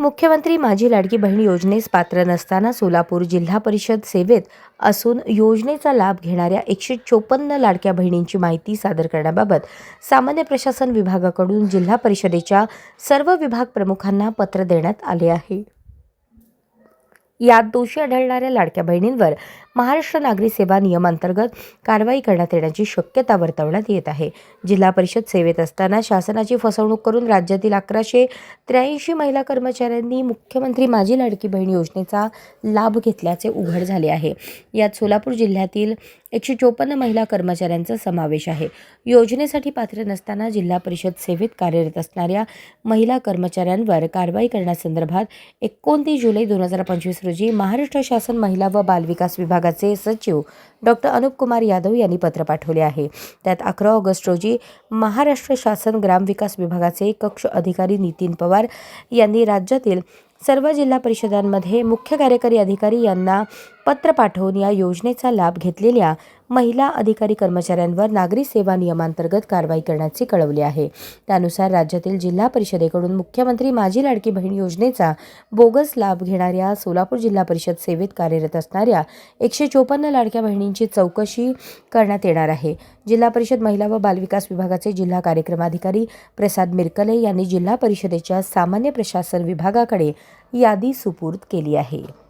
मुख्यमंत्री माझी लाडकी बहीण योजनेस पात्र नसताना सोलापूर जिल्हा परिषद सेवेत असून योजनेचा लाभ घेणाऱ्या एकशे चोपन्न लाडक्या बहिणींची माहिती सादर करण्याबाबत सामान्य प्रशासन विभागाकडून जिल्हा परिषदेच्या सर्व विभाग प्रमुखांना पत्र देण्यात आले आहे. यात दोषी आढळणाऱ्या लाडक्या बहिणींवर महाराष्ट्र नागरी सेवा नियमांतर्गत कारवाई करण्यात येण्याची शक्यता वर्तवण्यात येत आहे. जिल्हा परिषद सेवेत असताना शासनाची फसवणूक करून राज्यातील अकराशे त्र्याऐंशी महिला कर्मचाऱ्यांनी मुख्यमंत्री माझी लाडकी बहीण योजनेचा लाभ घेतल्याचे उघड झाले आहे. यात सोलापूर जिल्ह्यातील एकशे चोपन्न महिला कर्मचाऱ्यांचा समावेश आहे. योजनेसाठी पात्र नसताना जिल्हा परिषद सेवेत कार्यरत असणाऱ्या महिला कर्मचाऱ्यांवर कारवाई करण्यासंदर्भात एकोणतीस जुलै दोन हजार पंचवीस रोजी महाराष्ट्र शासन महिला व बालविकास विभागाचे सचिव डॉक्टर अनुप कुमार यादव यांनी पत्र पाठवले आहे. त्यात अकरा ऑगस्ट रोजी महाराष्ट्र शासन ग्रामविकास विभागाचे कक्ष अधिकारी नितीन पवार यांनी राज्यातील सर्व जिल्हा परिषदांमध्ये मुख्य कार्यकारी अधिकारी यांना पत्र पाठवून या योजनेचा लाभ घेतलेल्या महिला अधिकारी कर्मचाऱ्यांवर नागरी सेवा नियमांतर्गत कारवाई करण्याचे कळवले आहे. त्यानुसार राज्यातील जिल्हा परिषदेकडून मुख्यमंत्री माझी लाडकी बहीण योजनेचा बोगस लाभ घेणाऱ्या सोलापूर जिल्हा परिषद सेवेत कार्यरत असणाऱ्या एकशे चोपन्न लाडक्या बहिणींची चौकशी करण्यात येणार आहे. जिल्हा परिषद महिला व बालविकास विभागाचे जिल्हा कार्यक्रमाधिकारी प्रसाद मिरकले यांनी जिल्हा परिषदेच्या सामान्य प्रशासन विभागाकडे यादी सुपूर्द केली आहे.